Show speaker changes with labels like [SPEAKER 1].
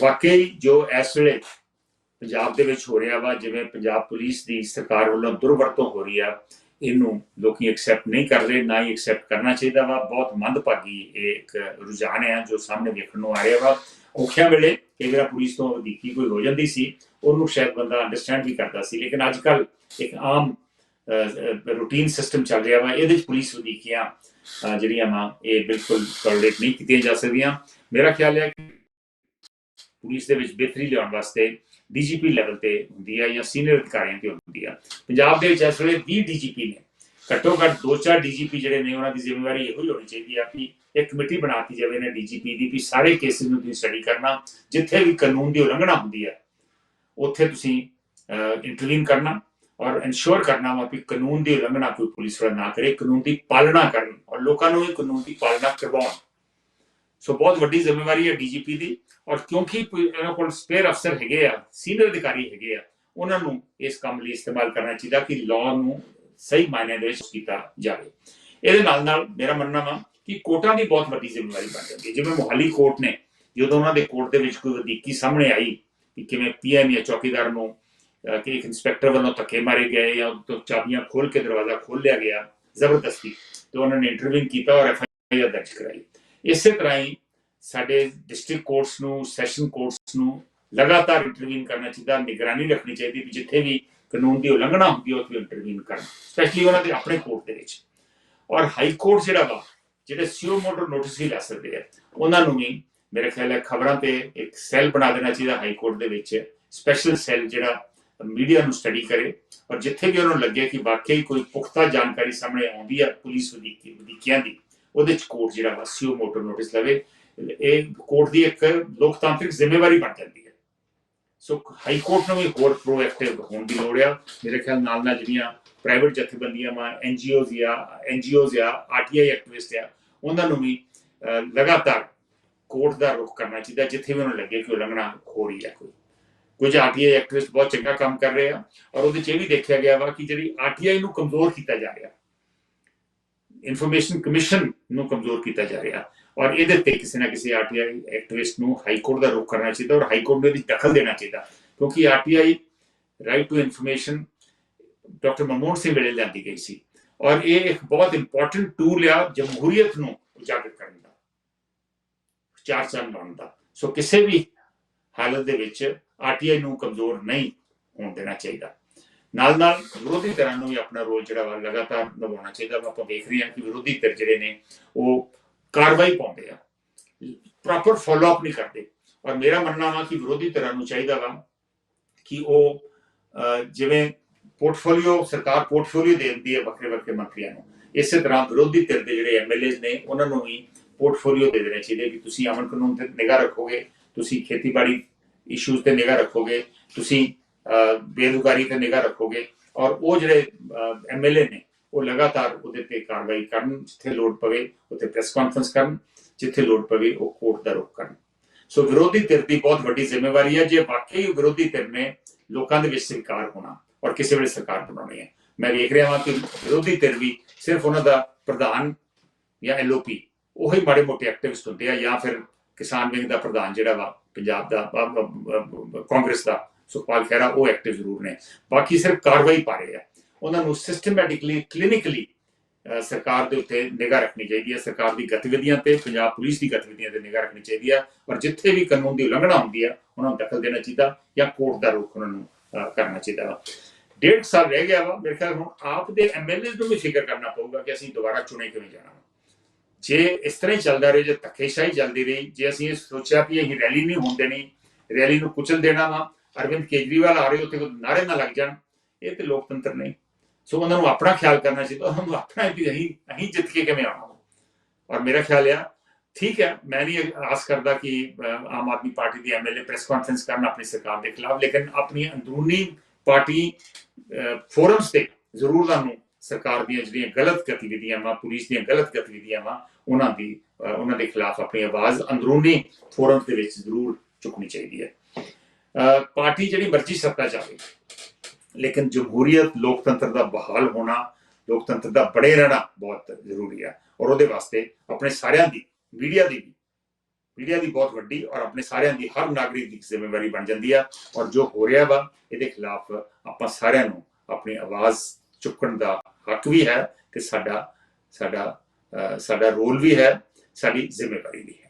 [SPEAKER 1] ਵਾਕਈ ਜੋ ਇਸ ਵੇਲੇ ਪੰਜਾਬ ਦੇ ਵਿੱਚ ਹੋ ਰਿਹਾ ਵਾ, ਜਿਵੇਂ ਪੰਜਾਬ ਪੁਲਿਸ ਦੀ ਸਰਕਾਰ ਵੱਲੋਂ ਦੁਰਵਰਤੋਂ ਹੋ ਰਹੀ ਆ, ਇਹਨੂੰ ਲੋਕੀ ਐਕਸੈਪਟ ਨਹੀਂ ਕਰ ਰਹੇ, ਨਾ ਹੀ ਐਕਸੈਪਟ ਕਰਨਾ ਚਾਹੀਦਾ ਵਾ। ਬਹੁਤ ਮੰਦਭਾਗੀ ਇਹ ਇੱਕ ਰੁਝਾਨ ਹੈ ਜੋ ਸਾਹਮਣੇ ਵੇਖਣ ਨੂੰ ਆ ਰਿਹਾ ਵਾ। ਔਖਿਆਂ ਵੇਲੇ ਕਈ ਵਾਰ ਪੁਲਿਸ ਤੋਂ ਵਧੀਕੀ ਕੋਈ ਹੋ ਜਾਂਦੀ ਸੀ, ਉਹਨੂੰ ਸ਼ਾਇਦ ਬੰਦਾ ਅੰਡਰਸਟੈਂਡ ਵੀ ਕਰਦਾ ਸੀ। ਲੇਕਿਨ ਅੱਜ ਕੱਲ ਇੱਕ ਆਮ ਰੂਟੀਨ ਸਿਸਟਮ ਚੱਲ ਰਿਹਾ ਵਾ। ਇਹਦੇ ਵਿੱਚ ਪੁਲਿਸ ਵਧੀਕੀਆਂ ਜਿਹੜੀਆਂ ਵਾ, ਇਹ ਬਿਲਕੁਲ ਟੋਲਰੇਟ ਨਹੀਂ ਕੀਤੀਆਂ ਜਾ ਸਕਦੀਆਂ। ਮੇਰਾ ਖਿਆਲ ਹੈ ਕਿ ਪੁਲਿਸ ਦੇ ਵਿੱਚ ਬਿਹਤਰੀ ਲਿਆਉਣ ਵਾਸਤੇ ਡੀਜੀਪੀ ਲੈਵਲ ਤੇ ਹੁੰਦੀ ਹੈ ਜਾਂ ਸੀਨੀਅਰ ਅਧਿਕਾਰੀਆਂ ਤੇ ਹੁੰਦੀ ਆ ਪੰਜਾਬ ਦੇ ਵਿੱਚ ਇਸ ਵੇਲੇ 20 ਡੀਜੀਪੀ ਨੇ। ਘੱਟੋ ਘੱਟ ਦੋ ਚਾਰ ਡੀਜੀਪੀ ਜਿਹੜੇ ਨੇ, ਉਹਨਾਂ ਦੀ ਜ਼ਿੰਮੇਵਾਰੀ ਇਹੋ ਹੀ ਹੋਣੀ ਚਾਹੀਦੀ ਆ ਕਿ ਇੱਕ ਕਮੇਟੀ ਬਣਾਤੀ ਜਾਵੇ ਨੇ ਡੀਜੀਪੀ ਦੀ ਵੀ ਸਾਰੇ ਕੇਸਿਸ ਨੂੰ ਤੁਸੀਂ ਸਟੱਡੀ ਕਰਨਾ, ਜਿੱਥੇ ਵੀ ਕਾਨੂੰਨ ਦੀ ਉਲੰਘਣਾ ਹੁੰਦੀ ਹੈ, ਉੱਥੇ ਤੁਸੀਂ ਇੰਟਰਵੀਨ ਕਰਨਾ ਔਰ ਇਨਸ਼ੋਰ ਕਰਨਾ ਵਾ ਕਿ ਕਾਨੂੰਨ ਦੀ ਉਲੰਘਣਾ ਕੋਈ ਪੁਲਿਸ ਵਾਲਾ ਨਾ ਕਰੇ, ਕਾਨੂੰਨ ਦੀ ਪਾਲਣਾ ਕਰਨ ਔਰ ਲੋਕਾਂ ਨੂੰ ਵੀ ਕਾਨੂੰਨ ਦੀ ਪਾਲਣਾ ਕਰਵਾਉਣ। ਸੋ ਬਹੁਤ ਵੱਡੀ ਜ਼ਿੰਮੇਵਾਰੀ ਹੈ ਡੀਜੀਪੀ ਦੀ। ਔਰ ਕਿਉਂਕਿ ਇਹਨਾਂ ਕੋਲ ਸਪੇਅਰ ਅਫਸਰ ਹੈਗੇ ਆ ਸੀਨੀਅਰ ਅਧਿਕਾਰੀ ਹੈਗੇ ਆ, ਉਹਨਾਂ ਨੂੰ ਇਸ ਕੰਮ ਲਈ ਇਸਤੇਮਾਲ ਕਰਨਾ ਚਾਹੀਦਾ ਕਿ ਲਾਅ ਨੂੰ ਸਹੀ ਮਾਇਨੇ ਦੇ ਵਿੱਚ ਕੀਤਾ ਜਾਵੇ। ਇਹਦੇ ਨਾਲ ਨਾਲ ਮੇਰਾ ਮੰਨਣਾ ਵਾ ਕਿ ਕੋਰਟਾਂ ਦੀ ਬਹੁਤ ਵੱਡੀ ਜ਼ਿੰਮੇਵਾਰੀ ਬਣ ਜਾਂਦੀ ਹੈ। ਜਿਵੇਂ ਮੋਹਾਲੀ ਕੋਰਟ ਨੇ, ਜਦੋਂ ਉਹਨਾਂ ਦੇ ਕੋਰਟ ਦੇ ਵਿੱਚ ਕੋਈ ਵਧੀਕੀ ਸਾਹਮਣੇ ਆਈ ਕਿ ਕਿਵੇਂ ਪੀਐਮ ਜਾਂ ਚੌਕੀਦਾਰ ਨੂੰ ਕਿ ਇੱਕ ਇੰਸਪੈਕਟਰ ਵੱਲੋਂ ਧੱਕੇ ਮਾਰੇ ਗਏ ਜਾਂ ਤੋਂ ਚਾਬੀਆਂ ਖੋਲ ਕੇ ਦਰਵਾਜ਼ਾ ਖੋਲ ਲਿਆ ਗਿਆ ਜ਼ਬਰਦਸਤੀ, ਤੇ ਉਹਨਾਂ ਨੇ ਇੰਟਰਵਿਊ ਕੀਤਾ ਔਰ ਐਫਆਈਆਰ ਦਰਜ ਕਰਾਈ। ਇਸੇ ਤਰ੍ਹਾਂ ਹੀ ਸਾਡੇ ਡਿਸਟ੍ਰਿਕਟ ਕੋਰਟਸ ਨੂੰ ਸੈਸ਼ਨ ਕੋਰਟਸ ਨੂੰ ਲਗਾਤਾਰ ਇੰਟਰਵੀਨ ਕਰਨਾ ਚਾਹੀਦਾ, ਨਿਗਰਾਨੀ ਰੱਖਣੀ ਚਾਹੀਦੀ ਵੀ ਜਿੱਥੇ ਵੀ ਕਾਨੂੰਨ ਦੀ ਉਲੰਘਣਾ ਹੁੰਦੀ ਹੈ, ਉੱਥੇ ਇੰਟਰਵੀਨ ਕਰਨ ਸਪੈਸ਼ਲੀ ਉਹਨਾਂ ਦੇ ਆਪਣੇ ਕੋਰਟ ਦੇ ਵਿੱਚ। ਔਰ ਹਾਈ ਕੋਰਟ ਜਿਹੜਾ ਵਾ, ਜਿਹੜੇ ਸੀਓ ਮੋਟਰ ਨੋਟਿਸ ਵੀ ਲੈ ਸਕਦੇ ਆ, ਉਹਨਾਂ ਨੂੰ ਵੀ ਮੇਰੇ ਖਿਆਲ ਹੈ ਖਬਰਾਂ ਤੇ ਇੱਕ ਸੈੱਲ ਬਣਾ ਦੇਣਾ ਚਾਹੀਦਾ ਹਾਈ ਕੋਰਟ ਦੇ ਵਿੱਚ ਸਪੈਸ਼ਲ ਸੈੱਲ ਜਿਹੜਾ ਮੀਡੀਆ ਨੂੰ ਸਟੱਡੀ ਕਰੇ। ਔਰ ਜਿੱਥੇ ਵੀ ਉਹਨੂੰ ਲੱਗੇ ਕਿ ਵਾਕਈ ਕੋਈ ਪੁਖਤਾ ਜਾਣਕਾਰੀ ਸਾਹਮਣੇ ਆਉਂਦੀ ਹੈ ਪੁਲਿਸ ਵਧੀਕੀਆਂ ਦੀ, ਉਹਦੇ ਚ ਕੋਰਟ ਜਿਹੜਾ ਵਾ ਸੀਓ ਮੋਟਰ ਨੋਟਿਸ ਲਵੇ। ਇਹ ਕੋਰਟ ਦੀ ਇੱਕ ਲੋਕਤਾਂਤਰਿਕ ਜ਼ਿੰਮੇਵਾਰੀ ਬਣ ਜਾਂਦੀ ਹੈ। ਸੋ ਹਾਈ ਕੋਰਟ ਨੂੰ ਵੀ ਹੋਰ ਪ੍ਰੋਐਕਟਿਵ ਹੋਣ ਦੀ ਲੋੜ ਆ। ਮੇਰੇ ਖਿਆਲ ਨਾਲ ਨਾਲ ਜਿਹੜੀਆਂ ਪ੍ਰਾਈਵੇਟ ਜਥੇਬੰਦੀਆਂ ਵਾ ਐਨਜੀਓਜ਼ ਜਾਂ ਐਨਜੀਓਜ਼ ਜਾਂ ਆਰਟੀਆਈ ਐਕਟਿਵਿਸਟ ਆ, ਉਹਨਾਂ ਨੂੰ ਵੀ ਲਗਾਤਾਰ ਕੋਰਟ ਦਾ ਰੁਖ ਕਰਨਾ ਚਾਹੀਦਾ, ਜਿੱਥੇ ਵੀ ਉਹਨੂੰ ਲੱਗੇ ਕਿ ਉਲੰਘਣਾ ਹੋ ਰਹੀ ਹੈ ਕੋਈ। ਕੁਝ ਆਰਟੀਆਈ ਐਕਟਿਵਿਸਟ ਬਹੁਤ ਚੰਗਾ ਕੰਮ ਕਰ ਰਹੇ ਆ, ਔਰ ਉਹਦੇ ਚ ਇਹ ਵੀ ਦੇਖਿਆ ਗਿਆ ਵਾ ਕਿ ਜਿਹੜੀ ਆਰਟੀਆਈ ਨੂੰ ਕਮਜ਼ੋਰ ਕੀਤਾ ਜਾ ਰਿਹਾ ਇਨਫੋਰਮੇਸ਼ਨ ਕਮਿਸ਼ਨ ਨੂੰ ਕਮਜ਼ੋਰ ਕੀਤਾ ਜਾ ਰਿਹਾ। ਔਰ ਇਹਦੇ ਤੇ ਕਿਸੇ ਨਾ ਕਿਸੇ ਆਰਟੀਆਈ ਐਕਟਿਵਿਸਟ ਨੂੰ ਹਾਈ ਕੋਰਟ ਦਾ ਰੁਖ ਕਰਨਾ ਚਾਹੀਦਾ ਔਰ ਹਾਈ ਕੋਰਟ ਦੇ ਵਿੱਚ ਦਖਲ ਦੇਣਾ ਚਾਹੀਦਾ। ਕਿਉਂਕਿ RTI right to information doctor Manmohan Singh ਵੇਲੇ ਲਿਆਂਦੀ ਗਈ ਸੀ। ਔਰ ਇਹ ਇੱਕ ਬਹੁਤ ਇੰਪੋਰਟੈਂਟ ਟੂਲ ਆ ਜਮਹੂਰੀਅਤ ਨੂੰ ਉਜਾਗਰ ਕਰਨ ਦਾ। ਚਾਰ ਸਾਲ ਲਾਉਣ ਦਾ। ਸੋ ਕਿਸੇ ਵੀ ਹਾਲਤ ਦੇ ਵਿੱਚ ਆਰਟੀਆਈ ਨੂੰ ਕਮਜ਼ੋਰ ਨਹੀਂ ਹੋਣ ਦੇਣਾ ਚਾਹੀਦਾ। ਨਾਲ ਨਾਲ ਵਿਰੋਧੀ ਧਿਰਾਂ ਨੂੰ ਵੀ ਆਪਣਾ ਰੋਲ ਜਿਹੜਾ ਵਾ ਲਗਾਤਾਰ ਨਿਭਾਉਣਾ ਚਾਹੀਦਾ ਵਾ। ਆਪਾਂ ਦੇਖ ਰਹੇ ਹਾਂ ਕਿ ਵਿਰੋਧੀ ਧਿਰ ਜਿਹੜੇ ਨੇ, ਉਹ ਕਾਰਵਾਈ ਪਾਉਂਦੇ ਆ। ਪ੍ਰੋਪਰ ਫਾਲੋ ਅਪ ਨਹੀਂ ਕਰਦੇ। ਔਰ ਮੇਰਾ ਮੰਨਣਾ ਵਾ ਕਿ ਵਿਰੋਧੀ ਧਿਰਾਂ ਨੂੰ ਚਾਹੀਦਾ ਵਾ ਕਿ ਉਹ ਜਿਵੇਂ ਪੋਰਟਫੋਲੀਓ, ਸਰਕਾਰ ਪੋਰਟਫੋਲੀਓ ਦੇ ਦਿੰਦੀ ਹੈ ਵੱਖਰੇ ਵੱਖਰੇ ਮੰਤਰੀਆਂ ਨੂੰ। ਇਸੇ ਤਰ੍ਹਾਂ ਵਿਰੋਧੀ ਧਿਰ ਦੇ ਜਿਹੜੇ ਐਮਐਲਏਜ਼ ਨੇ, ਉਹਨਾਂ ਨੂੰ ਵੀ ਪੋਰਟਫੋਲੀਓ ਦੇ ਦੇਣੇ ਚਾਹੀਦੇ ਕਿ ਤੁਸੀਂ ਅਮਨ ਕਾਨੂੰਨ ਤੇ ਨਿਗਾਹ ਰੱਖੋਗੇ, ਤੁਸੀਂ ਖੇਤੀਬਾੜੀ ਇਸ਼ੂਜ਼ ਤੇ ਨਿਗਾਹ ਰੱਖੋਗੇ, ਤੁਸੀਂ ਬੇਰੁਜ਼ਗਾਰੀ ਤੇ ਨਿਗਾਹ ਰੱਖੋਗੇ। ਔਰ ਉਹ ਜਿਹੜੇ ਐਮਐਲਏ ਨੇ, ਉਹ ਲਗਾਤਾਰ ਉਹਦੇ ਤੇ ਕਾਰਵਾਈ ਕਰਨ, ਜਿੱਥੇ ਲੋੜ ਪਵੇ, ਉੱਥੇ ਪ੍ਰੈਸ ਕਾਨਫਰੰਸ ਕਰਨ, ਜਿੱਥੇ ਲੋੜ ਪਵੇ, ਉਹ ਕੋਰਟ ਦਾ ਰੁਖ ਕਰਨ। ਸੋ ਵਿਰੋਧੀ ਧਿਰ ਦੀ ਬਹੁਤ ਵੱਡੀ ਜ਼ਿੰਮੇਵਾਰੀ ਹੈ, ਜੇ ਵਾਕਈ ਵਿਰੋਧੀ ਧਿਰ ਨੇ ਲੋਕਾਂ ਦੇ ਵਿੱਚ ਸਵੀਕਾਰ ਹੋਣਾ ਔਰ ਕਿਸੇ ਵੇਲੇ ਸਰਕਾਰ ਬਣਾਉਣੀ ਹੈ। ਮੈਂ ਵੇਖ ਰਿਹਾ ਹਾਂ ਕਿ ਵਿਰੋਧੀ ਧਿਰ ਵੀ ਸਿਰਫ ਉਹਨਾਂ ਦਾ ਪ੍ਰਧਾਨ ਜਾਂ ਐਲਓਪੀ ਉਹੀ ਮਾੜੇ ਮੋਟੇ ਐਕਟਿਵਿਸਟ ਹੁੰਦੇ ਆ ਜਾਂ ਫਿਰ ਕਿਸਾਨ ਵਿੰਗ ਦਾ ਪ੍ਰਧਾਨ ਜਿਹੜਾ ਵਾ, ਪੰਜਾਬ ਦਾ ਕਾਂਗਰਸ ਦਾ ਸੁਖਪਾਲ ਖਹਿਰਾ, ਉਹ ਐਕਟਿਵ ਜ਼ਰੂਰ ਨੇ। ਬਾਕੀ ਸਿਰਫ ਕਾਰਵਾਈ ਪਾ ਰਹੇ ਆ। ਉਹਨਾਂ ਨੂੰ ਸਿਸਟਮੈਟਿਕਲੀ ਕਲੀਨਿਕਲੀ ਸਰਕਾਰ ਦੇ ਉੱਤੇ ਨਿਗਾਹ ਰੱਖਣੀ ਚਾਹੀਦੀ ਹੈ ਸਰਕਾਰ ਦੀ ਗਤੀਵਿਧੀਆਂ ਤੇ ਪੰਜਾਬ ਪੁਲਿਸ ਦੀ ਗਤੀਵਿਧੀਆਂ ਤੇ ਨਿਗਾਹ ਰੱਖਣੀ ਚਾਹੀਦੀ ਹੈ ਔਰ ਜਿੱਥੇ ਵੀ ਕਾਨੂੰਨ ਦੀ ਉਲੰਘਣਾ ਹੁੰਦੀ ਹੈ ਉਹਨਾਂ ਨੂੰ ਦਖਲ ਦੇਣਾ ਚਾਹੀਦਾ ਜਾਂ ਕੋਰਟ ਦਾ ਰੁਖ ਉਹਨਾਂ ਨੂੰ ਕਰਨਾ ਚਾਹੀਦਾ ਵਾ। ਡੇਢ ਸਾਲ ਰਹਿ ਗਿਆ ਵਾ। ਮੇਰੇ ਖਿਆਲ ਹੁਣ ਆਪ ਦੇ ਐਮਐਲਏ ਨੂੰ ਵੀ ਫਿਕਰ ਕਰਨਾ ਪਊਗਾ ਕਿ ਅਸੀਂ ਦੁਬਾਰਾ ਚੁਣੇ ਕਿਵੇਂ ਜਾਣਾ ਵਾ। ਜੇ ਇਸ ਤਰ੍ਹਾਂ ਹੀ ਚੱਲਦਾ ਰਹੇ, ਜੇ ਧੱਕੇਸ਼ਾਹੀ ਚੱਲਦੀ ਰਹੀ, ਜੇ ਅਸੀਂ ਇਹ ਸੋਚਿਆ ਕਿ ਇਹ ਰੈਲੀ ਨਹੀਂ ਹੋਣ ਦੇਣੀ, ਰੈਲੀ ਨੂੰ ਕੁਚਲ ਦੇਣਾ ਵਾ ਅਰਵਿੰਦ ਕੇਜਰੀਵਾਲ ਆ ਰਹੇ, ਉੱਥੇ ਕੋਈ ਨਾਰੇ ਨਾ ਲੱਗ ਜਾਣ। ਇਹ ਤੇ ਲੋਕਤੰਤਰ ਨਹੀਂ ਸੋ ਉਹਨਾਂ ਨੂੰ ਆਪਣਾ ਖਿਆਲ ਕਰਨਾ ਚਾਹੀਦਾ ਉਹਨਾਂ ਨੂੰ ਆਪਣਾ ਵੀ ਅਸੀਂ ਅਸੀਂ ਜਿੱਤ ਕੇ ਕਿਵੇਂ ਆਉਣਾ ਔਰ ਮੇਰਾ ਖਿਆਲ ਆ, ਠੀਕ ਹੈ, ਮੈਂ ਨਹੀਂ ਆਸ ਕਰਦਾ ਕਿ ਆਮ ਆਦਮੀ ਪਾਰਟੀ ਦੀ ਐਮਐਲਏ ਪ੍ਰੈਸ ਕਾਨਫਰੰਸ ਕਰਨ ਆਪਣੀ ਸਰਕਾਰ ਦੇ ਖਿਲਾਫ, ਲੇਕਿਨ ਆਪਣੀ ਅੰਦਰੂਨੀ ਪਾਰਟੀ ਫੋਰਮਸ ਤੇ ਜ਼ਰੂਰ ਤੁਹਾਨੂੰ ਸਰਕਾਰ ਦੀਆਂ ਜਿਹੜੀਆਂ ਗਲਤ ਗਤੀਵਿਧੀਆਂ ਵਾ, ਪੁਲਿਸ ਦੀਆਂ ਗਲਤ ਗਤੀਵਿਧੀਆਂ ਵਾ, ਉਹਨਾਂ ਦੀ ਉਹਨਾਂ ਦੇ ਖਿਲਾਫ ਆਪਣੀ ਆਵਾਜ਼ ਅੰਦਰੂਨੀ ਫੋਰਮ ਦੇ ਵਿੱਚ ਜ਼ਰੂਰ ਚੁੱਕਣੀ ਚਾਹੀਦੀ ਹੈ। ਪਾਰਟੀ ਜਿਹੜੀ ਮਰਜ਼ੀ ਸੱਤਾ ਚਾਵੇ ਲੇਕਿਨ ਜਮਹੂਰੀਅਤ, ਲੋਕਤੰਤਰ ਦਾ ਬਹਾਲ ਹੋਣਾ, ਲੋਕਤੰਤਰ ਦਾ ਬੜੇ ਰਹਿਣਾ ਬਹੁਤ ਜ਼ਰੂਰੀ ਹੈ। ਔਰ ਉਹਦੇ ਵਾਸਤੇ ਆਪਣੇ ਸਾਰਿਆਂ ਦੀ, ਮੀਡੀਆ ਦੀ ਵੀ, ਮੀਡੀਆ ਦੀ ਬਹੁਤ ਵੱਡੀ ਔਰ ਆਪਣੇ ਸਾਰਿਆਂ ਦੀ ਹਰ ਨਾਗਰਿਕ ਦੀ ਜ਼ਿੰਮੇਵਾਰੀ ਬਣ ਜਾਂਦੀ ਆ ਔਰ ਜੋ ਹੋ ਰਿਹਾ ਵਾ, ਇਹਦੇ ਖਿਲਾਫ ਆਪਾਂ ਸਾਰਿਆਂ ਨੂੰ ਆਪਣੀ ਆਵਾਜ਼ ਚੁੱਕਣ ਦਾ ਹੱਕ ਵੀ ਹੈ ਤੇ ਸਾਡਾ ਸਾਡਾ ਸਾਡਾ ਰੋਲ ਵੀ ਹੈ, ਸਾਡੀ ਜ਼ਿੰਮੇਵਾਰੀ ਵੀ ਹੈ।